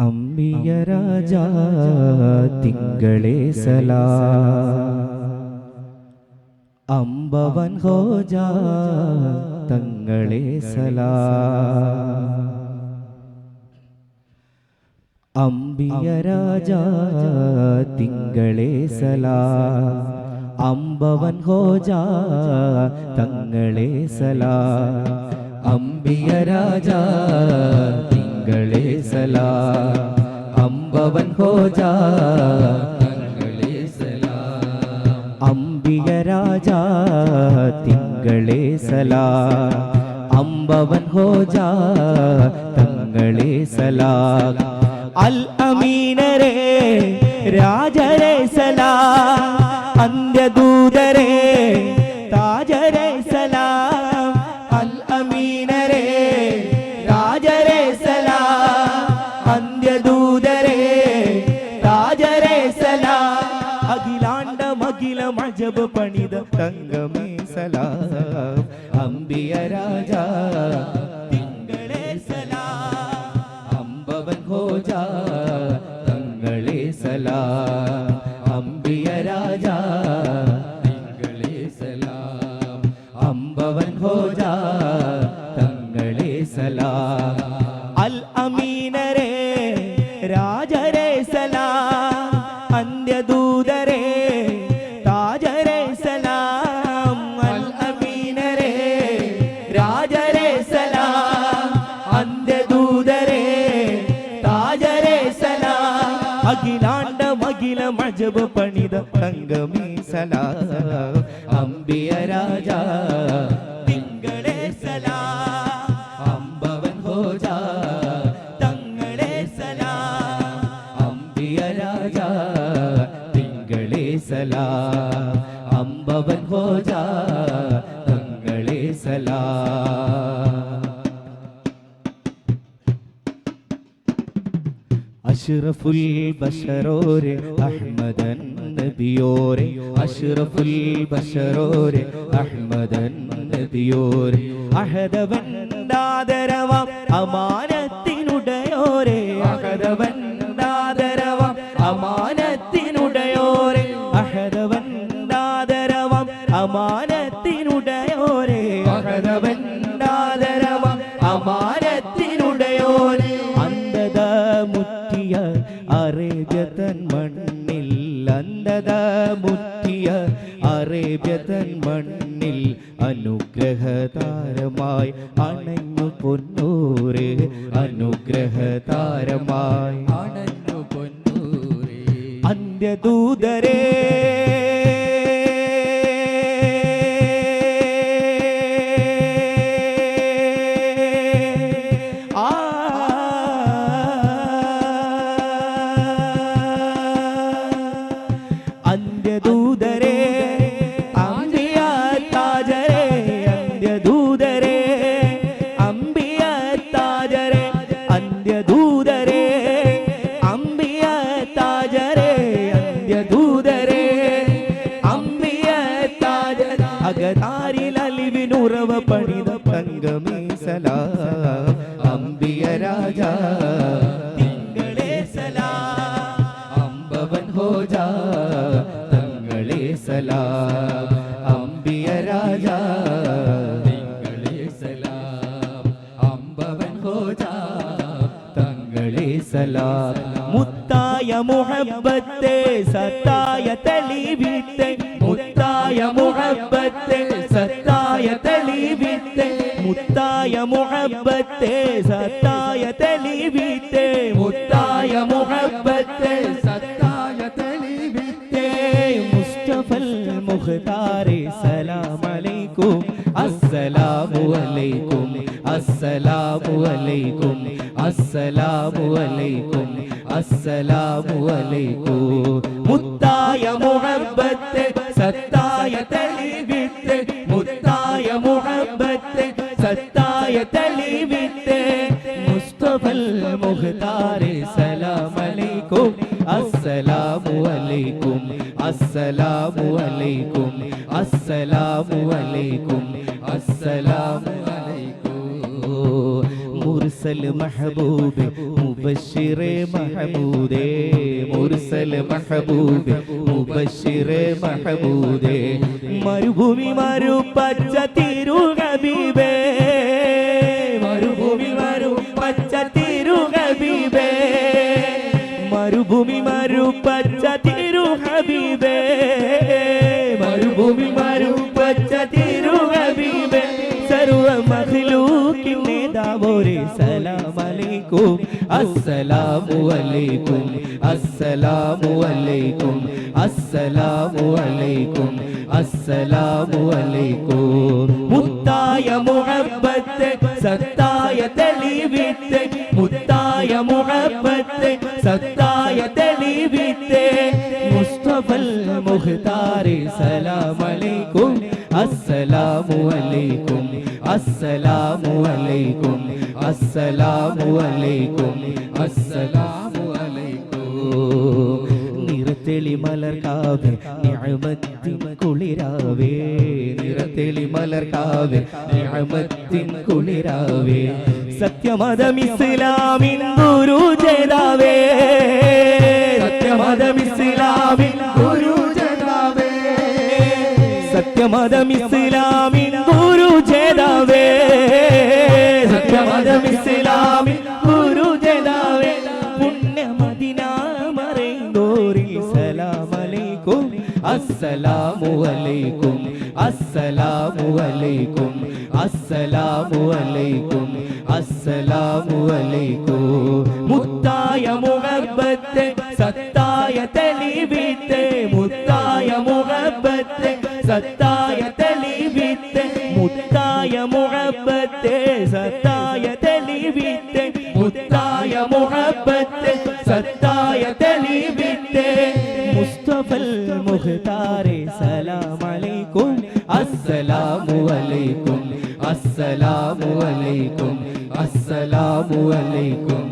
അമ്പിയ രാജ തിങ്കളേ സലാ. അമ്പവൻ ഹോജ തങ്ങളെ സലാ. അമ്പിയ രാജ തിങ്കളെ സലാ. അമ്പവൻ ഹോജ തങ്ങളെ സലാ. അമ്പിയ രാജ തിങ്കളെ സലാ അമ്പവൻ ഹോജ തങ്ങളെ സലാ. അംബിക രാജ തിങ്കളെ സലാ അമ്പവൻ ഹോജ തങ്ങളെ സലാ. അൽ അമീനരേ രാജരേ സലാ അന്ത്യദൂതരേ താജരേ സലാം. സലാം. അമ്പിയ രാജ മജബ് പണിത തങ്കമേ സലാം അമ്പിയ രാജ തിങ്കളേ സലാം അമ്പവൻ ഹോജ തങ്ങളെ സലാം അമ്പിയ രാജ തിങ്കളെ സലാം അമ്പവൻ ഹോജ തങ്ങളെ സലാം. അഷ്റഫുൽ ബഷറോരെ അഹ്മദൻ നബിയോരെ അഷ്റഫുൽ ബഷറോരെ അഹ്മദൻ നബിയോരെ. അഹദവൻ ദാദരവ അമാനത്തിനുടയോരെ അഹദവൻ അനുഗ്രഹ താരമായി അണഞ്ഞു പൊന്നൂരേ. അന്ത്യദൂതരേ അലിവിനുറവ പണിത തങ്കമേ സലാം അമ്പിയ രാജ തിങ്കളേ സലാം അമ്പവൻ ഹോജ തങ്ങളെ സലാം അമ്പിയ രാജ തിങ്കളേ സലാം അമ്പവൻ ഹോജ തങ്ങളെ സലാം. മുത്തായ മുഹബത്തെ സത്തായ തെളിവിത്തെ മുത്തായ മുഹബത്തെ സത്തായ തെളിവിത്തെ മുത്തായ മുഹബത്തെ സത്തായ തെളിവിത്തെ മുത്തായ മുഹബത്തെ സത്തായ തെളിവിത്തെ മുസ്തഫൽ മുഖ്താരെ സലാം അലൈക്കും അസ്സലാമു അലൈക്കും അസ്സലാമു അലൈക്കും അസ്സലാമു അലൈക്കും അസ്സലാമു അലൈക്കും. മുത്തായ മുഹബത്തെ അസ്സലാമു അലൈക്കും അസ്സലാമു അലൈക്കും അസ്സലാമു അലൈക്കും അസ്സലാമു മുർസൽ മഹബൂബ് മുബഷിറെ മഹബൂദേ. മുർസൽ മഹബൂബ് മുബഷിറെ മഹബൂദേ. മരുഭൂമി മരു പച്ച തിരു ഹബീബേ. മരുഭൂമി മരു പച്ച തിരു ഹബീബേ. മരുഭൂമി മരു പച്ച തിരു ഹബീബേ മരുഭൂമി മരുപച്ച തിരു ഹബീബേ സർവ മഖ്ലൂക്കിൻ നേതാവോരെ സലാം അലൈക്കും അസ്സലാമു അലൈക്കും അസ്സലാമു അലൈക്കും അസ്സലാമു അലൈക്കും അസ്സലാമു അലൈക്കും മുത്തായ മുഹബ്ബത്ത് സത്തായ തെളിവിത്ത് മുത്തായ മുഹബ്ബത്ത് മുഖ്താരി സലാമലൈക്കും. അസ്സലാമു അലൈക്കും അസ്സലാമു അലൈക്കും അസ്സലാമു അലൈക്കും അസ്സലാമു അലൈക്കും നിറത്തെളി മലർക്കാവേ നിഅമത്തിൻ കുളിരാവേ. നിറത്തെളി മലർക്കാവേ നിഅമത്തിൻ കുളിരാവേ. സത്യമതം ഇസ്ലാമിൻ ഗുരു ജേതാവേ. സത്യമതം ഇസ്ലാമിൻ സത്യമതം ഇസ്ലാമിൻ ഗുരു ജേതാവേ. സത്യമതം ഇസ്ലാമിൻ ഗുരു ജേതാവേ. പുണ്യമദിന മറൈന്തോരി സലാം അലൈക്കും അസ്സലാമു അലൈക്കും അസ്സലാമു അലൈക്കും അസ്സലാമു അലൈക്കും അസ്സലാമു അലൈക്കും മുത്തായ മുഹബ്ബത്ത് സത്തായ തെളിവിത്ത് സത്തായ തെളിവിത്ത് മുത്തായ മുഹബ്ബത്ത് സത്തായ തെളിവിത്ത് മുത്തായ മുഹബ്ബത്ത് സത്തായ തെളിവിത്ത്. മുസ്തഫൽ മുഖ്താരെ സലാം അലൈക്കും അസ്സലാമു അലൈക്കും അസ്സലാമു അലൈക്കും അസ്സലാമു അലൈക്കും. അസ്സലാമു